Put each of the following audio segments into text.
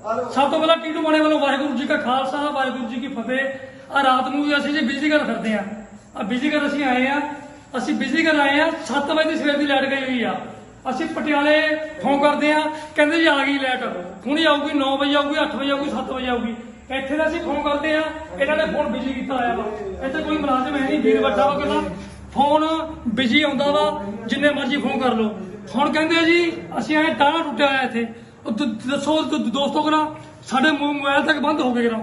ਸਭ ਤੋਂ ਪਹਿਲਾਂ ਟੀਟੂ ਬਾਣੇ ਵੱਲੋਂ ਵਾਹਿਗੁਰੂ ਜੀ ਕਾ ਖਾਲਸਾ, ਵਾਹਿਗੁਰੂ ਜੀ ਕੀ ਫਤਿਹ। ਆ ਰਾਤ ਨੂੰ ਵੀ ਅਸੀਂ ਜੇ ਬਿਜਲੀ ਘਰ ਫਿਰਦੇ ਆ ਆ ਬਿਜਲੀ ਘਰ ਅਸੀਂ ਆਏ ਆ ਅਸੀਂ ਬਿਜਲੀ ਘਰ ਆਏ ਆ 7 ਵਜੇ ਦੀ ਸਵੇਰ ਦੀ ਲਾਈਟ ਗਈ ਹੋਈ ਆ। ਅਸੀਂ ਪਟਿਆਲੇ ਫੋਨ ਕਰਦੇ ਆ ਕਹਿੰਦੇ ਜੀ ਆ ਗਈ ਲਾਈਟ ਹੁਣੀ ਆਊਗੀ 9 ਵਜੇ ਆਊਗੀ 8 ਵਜੇ ਆਊਗੀ 7 ਵਜੇ ਆਊਗੀ। ਇੱਥੇ ਦਾ ਅਸੀਂ ਫੋਨ ਕਰਦੇ ਆ ਇਹਨਾਂ ਨੇ ਫੋਨ ਬਿਜ਼ੀ ਕੀਤਾ ਹੋਇਆ ਵਾ। ਇੱਥੇ ਕੋਈ ਮੁਲਾਜ਼ਮ ਹੈ ਨਹੀਂ, ਵੀਰ ਵੱਡਾ ਵਾ ਕਹਿੰਦਾ ਫੋਨ ਬਿਜ਼ੀ ਆਉਂਦਾ ਵਾ, ਜਿੰਨੇ ਮਰਜ਼ੀ ਫੋਨ ਕਰ ਲਓ। ਹੁਣ ਕਹਿੰਦੇ ਜੀ, ਅਸੀਂ ਐ ਟਾਣਾ ਟੁੱਟਿਆ ਹੋਇਆ ਇੱਥੇ। ਉਹ ਦੱਸੋ ਦੋਸਤੋ ਕਰਾ ਸਾਡੇ ਮੋ- ਮੋਬਾਈਲ ਤੱਕ ਬੰਦ ਹੋ ਗਏ ਕਰਾ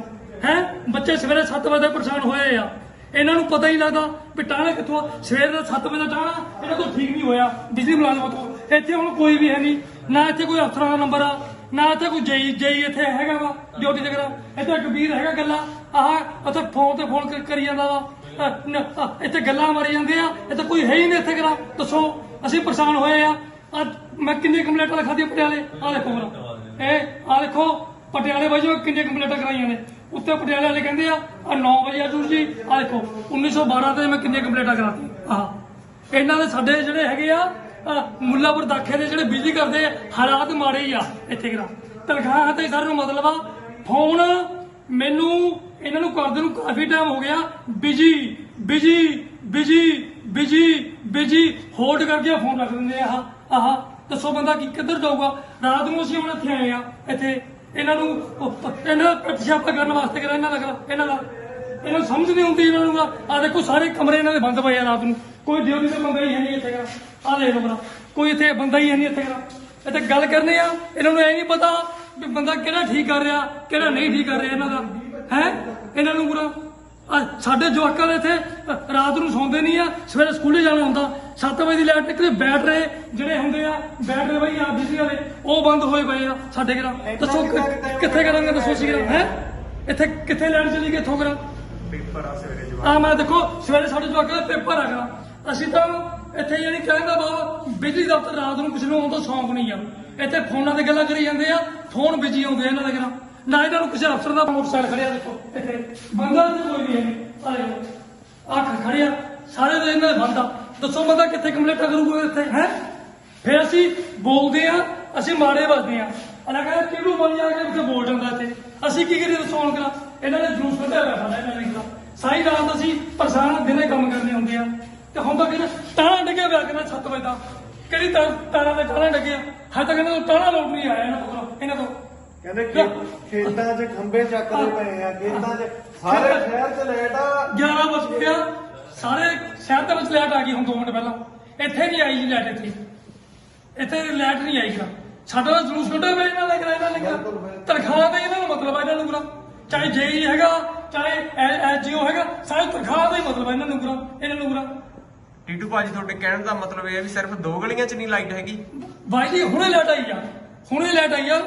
ਹੈ? ਬੱਚੇ ਸਵੇਰੇ 7 ਵਜੇ ਪਰੇਸ਼ਾਨ ਹੋਏ ਆ। ਇਹਨਾਂ ਨੂੰ ਪਤਾ ਹੀ ਲੱਗਦਾ ਵੀ ਟਾਣਾ ਕਿੱਥੋਂ ਆ। ਸਵੇਰ ਦਾ 7 ਵਜੇ ਦਾ ਟਾਣਾ ਇਹਨਾਂ ਤੋਂ ਠੀਕ ਨਹੀਂ ਹੋਇਆ। ਬਿਜਲੀ ਮੁਲਾਜ਼ਮਾਂ ਤੋਂ ਇੱਥੇ ਹੁਣ ਕੋਈ ਵੀ ਹੈ ਨਹੀਂ। ਨਾ ਇੱਥੇ ਕੋਈ ਅਫਸਰਾਂ ਦਾ ਨੰਬਰ ਆ, ਨਾ ਇੱਥੇ ਕੋਈ ਜਈ ਜਈ ਇੱਥੇ ਹੈਗਾ ਵਾ, ਡਿਊਟੀ ਤੇ ਕਰਾ ਇੱਥੇ ਕਬੀਰ ਹੈਗਾ ਗੱਲਾਂ। ਆਹ, ਉੱਥੇ ਫੋਨ ਤੇ ਫੋਨ ਕਰੀ ਜਾਂਦਾ ਵਾ। ਇੱਥੇ ਗੱਲਾਂ ਮਾਰੀ ਜਾਂਦੇ ਆ। ਇੱਥੇ ਕੋਈ ਹੈ ਹੀ ਨਹੀਂ ਇੱਥੇ ਕਰਾ ਦੱਸੋ। ਅਸੀਂ ਪਰੇਸ਼ਾਨ ਹੋਏ ਆ। ਅੱਜ ਮੈਂ ਕਿੰਨੀ ਕੰਪਲੇਂਟਾਂ ਲਿਖਾਦੀ ਪਟਿਆਲੇ? ਆ ਦੇਖੋ ਮੇਰਾ। ਇਹ ਆ ਦੇਖੋ ਪਟਿਆਲੇ ਵਜੋਂ ਕਿੰਨੀਆਂ ਕੰਪਲੇਂਟਾਂ ਕਰਾਈਆਂ ਨੇ। ਉੱਤੇ ਪਟਿਆਲੇ ਵਾਲੇ ਕਹਿੰਦੇ ਆ ਆ 9 ਵਜੇ ਆ ਜੀ ਆ ਦੇਖੋ 1912 ਤੇ ਮੈਂ ਕਿੰਨੀਆਂ ਕੰਪਲੇਂਟਾਂ ਕਰਾਤੀ ਆਹ ਇਹਨਾਂ ਦੇ ਸਾਡੇ ਜਿਹੜੇ ਹੈਗੇ ਆ ਮੁੱਲਾਪੁਰ ਦਾਖੇ ਦੇ ਜਿਹੜੇ ਬਿਜਲੀ ਕਰਦੇ ਆ, ਹਾਲਾਤ ਮਾੜੇ ਹੀ ਆ ਇੱਥੇ ਕਰਾ। ਤਨਖਾਹ ਤੇ ਸਰ ਨੂੰ ਮਤਲਬ ਆ ਫੋਨ ਮੈਨੂੰ ਇਹਨਾਂ ਨੂੰ ਕਰਦੇ ਨੂੰ ਕਾਫੀ ਟਾਈਮ ਹੋ ਗਿਆ busy busy busy busy. Busy hold ਕਰਕੇ ਫੋਨ ਰੱਖ ਦਿੰਦੇ ਆ, ਆਹ ਆਹ, ਦੱਸੋ ਬੰਦਾ ਕੀ ਕਿੱਧਰ ਜਾਊਗਾ? ਰਾਤ ਨੂੰ ਅਸੀਂ ਹੁਣ ਇੱਥੇ ਆਏ ਆ, ਇੱਥੇ। ਇਹਨਾਂ ਨੂੰ, ਉਹ- ਇਹਨਾਂ ਦਾ ਪਿਛਾਪਾ ਕਰਨ ਵਾਸਤੇ ਕਰਾ, ਇਹਨਾਂ ਦਾ ਕਰਾ, ਇਹਨਾਂ ਦਾ। ਇਹਨਾਂ ਨੂੰ ਸਮਝ ਨਹੀਂ ਹੁੰਦੀ ਇਹਨਾਂ ਨੂੰ ਆ ਦੇਖੋ, ਸਾਰੇ ਕਮਰੇ ਇਹਨਾਂ ਦੇ ਬੰਦ ਪਏ ਆ ਰਾਤ ਨੂੰ। ਕੋਈ ਡਿਊਟੀ ਤੇ ਬੰਦਾ ਹੀ ਹੈ ਨਹੀਂ ਇੱਥੇ ਕਰਾ। ਆ ਦੇਖ ਲਓ ਕੋਈ ਇੱਥੇ ਬੰਦਾ ਹੀ ਹੈ ਨਹੀਂ ਇੱਥੇ ਕਰਾ। ਇੱਥੇ ਗੱਲ ਕਰਨੇ ਆ, ਇਹਨਾਂ ਨੂੰ ਇਹ ਨਹੀਂ ਪਤਾ ਵੀ ਬੰਦਾ ਕਿਹੜਾ ਠੀਕ ਕਰ ਰਿਹਾ, ਕਿਹੜਾ ਨਹੀਂ ਠੀਕ ਕਰ ਰਿਹਾ ਇਹਨਾਂ ਦਾ। ਹੈ? ਇਹਨਾਂ ਨੂੰ ਪੂਰਾ ਸਾਡੇ ਜਵਾਕਾਂ ਦੇ ਇੱਥੇ ਰਾਤ ਨੂੰ ਸੌਂਦੇ ਨਹੀਂ ਆ ਸਵੇਰੇ ਸਕੂਲੇ ਜਾਣਾ ਹੁੰਦਾ। 7 ਵਜੇ ਦੀ ਲਾਈਟ ਨਿਕਲੇ ਬੈਟਰੇ ਜਿਹੜੇ ਹੁੰਦੇ ਆ ਬੈਟਰੇ ਬਈ ਆ ਬਿਜਲੀ ਵਾਲੇ ਉਹ ਬੰਦ ਹੋਏ ਪਏ ਆ ਸਾਡੇ ਘਰਾਂ। ਦੱਸੋ ਕਿੱਥੇ ਕਰਾਂਗੇ ਦੱਸੋ ਅਸੀਂ ਹੈ? ਇੱਥੇ ਕਿੱਥੇ ਲਾਈਟ ਚਲੀ ਗਈ ਇੱਥੋਂ ਕਰਾਂ ਪੇਪਰ ਆ ਸਵੇਰੇ ਜਵਾਬ ਆ ਮੈਂ ਦੇਖੋ ਸਵੇਰੇ ਸਾਡੇ ਜਵਾਕਾਂ ਦਾ ਪੇਪਰ ਹੈਗਾ ਅਸੀਂ ਤਾਂ ਇੱਥੇ ਯਾਨੀ ਕਹਿੰਦਾ ਬਾਬਾ ਬਿਜਲੀ ਦਫ਼ਤਰ ਰਾਤ ਨੂੰ ਕਿਸੇ ਨੂੰ ਆਉਣ ਦਾ ਸ਼ੌਂਕ ਨਹੀਂ ਆ। ਇੱਥੇ ਫੋਨਾਂ ਤੇ ਗੱਲਾਂ ਕਰੀ ਜਾਂਦੇ ਆ ਫੋਨ ਬਿਜ਼ੀ ਆਉਂਦੇ ਆ ਇਹਨਾਂ ਦੇ ਘਰਾਂ। ਨਾ ਇਹਨਾਂ ਨੂੰ ਕਿਸੇ ਅਫਸਰ ਦਾ ਮੋਟਰਸਾਈਕਲ ਖੜਿਆ ਦੇਖੋ। ਇੱਥੇ ਬੰਦਾ ਇੱਥੇ ਕੋਈ ਨਹੀਂ ਹੈ। ਆ ਦੇਖੋ ਖੜਿਆ। ਸਾਰੇ ਦੇ ਇਹਨਾਂ ਬੰਦਾ। ਦੱਸੋ ਬੰਦਾ ਕਿੱਥੇ ਕੰਪਲੇਂਟਾਂ ਕਰੂਗਾ ਇੱਥੇ, ਹੈ? ਫਿਰ ਅਸੀਂ ਬੋਲਦੇ ਆ ਅਸੀਂ ਮਾੜੇ ਵੱਜਦੇ ਆ ਅਲਾ ਕਹਿੰਦਾ, ਕਿਹਨੂੰ ਬੋਲ ਜਾ ਕੇ ਉੱਥੇ ਬੋਲ ਜਾਂਦਾ ਇੱਥੇ? ਅਸੀਂ ਕੀ ਕਰੀਏ ਦੱਸੋ ਹੁਣ ਕਰਾ ਇਹਨਾਂ ਨੇ ਜਲੂਸ ਕੱਢਿਆ ਹੋਇਆ ਸਾਡਾ, ਇਹਨਾਂ ਨੇ ਸਾਰੀ ਰਾਤ ਅਸੀਂ ਪਰੇਸ਼ਾਨ ਦਿਨੇ ਕੰਮ ਕਰਨੇ ਹੁੰਦੇ ਆ। ਤੇ ਹੁਣ ਤਾਂ ਕਿਹਨੇ ਤਾਣਾ ਡਿੱਗਿਆ ਪਿਆ ਕਿੰਨਾ 7 ਵਜੇ ਦਾ ਕਿਹੜੀ ਤਾਰਾਂ ਦੇ ਤਾਣਾ ਡਿੱਗਿਆ? ਹਜੇ ਤੱਕ ਇਹਨਾਂ ਨੂੰ ਤਾਣਾ ਲੋਟ ਨਹੀਂ ਆਇਆ ਇਹਨਾਂ ਤੋਂ ਇਹਨਾਂ ਤੋਂ ਕਹਿੰਦੇ ਖੇ- ਖੇਤਾਂ 'ਚ ਖੰਭੇ ਚੱਕਦੇ ਪਏ ਆ ਖੇਤਾਂ 'ਚ ਸਾਰੇ ਸ਼ਹਿਰ 'ਚ ਲਾਈਟ ਆ। 11 ਵਜੇ ਗਿਆ ਸਾਰੇ ਸ਼ਹਿਰ ਦੇ ਵਿੱਚ ਲਾਈਟ ਆ ਗਈ ਹੁਣ 2 ਮਿੰਟ ਪਹਿਲਾਂ। ਇੱਥੇ ਨਹੀਂ ਆਈ ਜੀ ਲਾਈਟ ਇੱਥੇ। ਇੱਥੇ ਲਾਈਟ ਨਹੀਂ ਆਈ ਕਰਾ ਸਾਡਾ ਤਾਂ ਜਲੂਸ ਕੱਢਿਆ ਪਿਆ ਇਹਨਾਂ ਨੇ ਕਰਾ ਇਹਨਾਂ ਨੇ ਕਰਾ ਤਨਖਾਹ ਤੇ ਇਹਨਾਂ ਨੂੰ ਮਤਲਬ ਆ ਇਹਨਾਂ ਨੂੰ ਕਰਾ ਚਾਹੇ ਜੇਈ ਹੈਗਾ ਚਾਹੇ ਐਜੀਓ ਹੈਗਾ ਸਾਰੇ ਤਨਖਾਹ ਦਾ ਹੀ ਮਤਲਬ ਆ ਇਹਨਾਂ ਨੂੰ ਕਰਾ ਇਹਨਾਂ ਨੂੰ ਕਰਾ ਟੀਟੂ ਭਾਜੀ ਤੁਹਾਡੇ ਕਹਿਣ ਦਾ ਮਤਲਬ ਇਹ ਹੈ ਵੀ ਸਿਰਫ ਦੋ ਗਲੀਆਂ 'ਚ ਨਹੀਂ ਲਾਈਟ ਹੈਗੀ। ਬਾਈ ਜੀ ਹੁਣੇ ਲਾਈਟ ਆਈ ਆ। ਹੁਣੇ ਲਾਈਟ ਆਈ ਆ।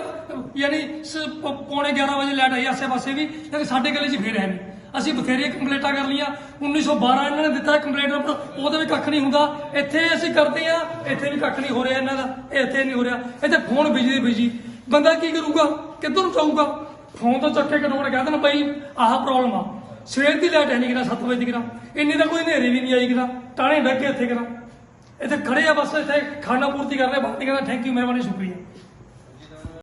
ਯਾਨੀ ਸ- ਪ- ਪੌਣੇ 11 ਵਜੇ ਲਾਈਟ ਆਈ ਆਸੇ ਪਾਸੇ ਵੀ ਲੇਕਿਨ ਸਾਡੇ ਗਲੇ 'ਚ ਫੇਰ ਹੈ ਨਹੀਂ ਅਸੀਂ ਬਥੇਰੀਆਂ ਕੰਪਲੇਂਟਾਂ ਕਰ ਲਈਆਂ। 1912 ਇਹਨਾਂ ਨੇ ਦਿੱਤਾ ਕੰਪਲੇਂਟ ਨੰਬਰ ਉਹਦੇ ਵੀ ਕੱਖ ਨਹੀਂ ਹੁੰਦਾ। ਇੱਥੇ ਅਸੀਂ ਕਰਦੇ ਆ ਇੱਥੇ ਵੀ ਕੱਖ ਨਹੀਂ ਹੋ ਰਿਹਾ ਇਹਨਾਂ ਦਾ। ਇਹ ਇੱਥੇ ਨਹੀਂ ਹੋ ਰਿਹਾ। ਇੱਥੇ ਫੋਨ ਬਿਜਲੀ ਬਿਜ਼ੀ। ਬੰਦਾ ਕੀ ਕਰੂਗਾ? ਕਿੱਧਰ ਨੂੰ ਜਾਊਗਾ? ਫੋਨ ਤੋਂ ਚੱਕੇ ਕੇ ਕਰੋੜ ਕਹਿ ਦੇਣ ਬਈ, ਆਹ ਪ੍ਰੋਬਲਮ ਆ। ਸਵੇਰ ਦੀ ਲਾਈਟ ਹੈ ਨਹੀਂ ਕਿਰਾ 7 ਵਜੇ ਦੀ ਕਿਰਾ ਇੰਨੀ ਤਾਂ ਕੋਈ ਹਨੇਰੀ ਵੀ ਨਹੀਂ ਆਈ ਕਿਰਾ ਟਾਣੇ ਡੱਕੇ ਇੱਥੇ ਕਿਰਾ ਇੱਥੇ ਖੜੇ ਆ ਬਸ, ਇੱਥੇ ਖਾਣਾ ਪੂਰਤੀ ਕਰ ਰਹੇ ਬਾਕੀ ਕਹਿੰਦਾ ਥੈਂਕ ਯੂ ਮਿਹਰਬਾਨੀ, ਸ਼ੁਕਰੀਆ।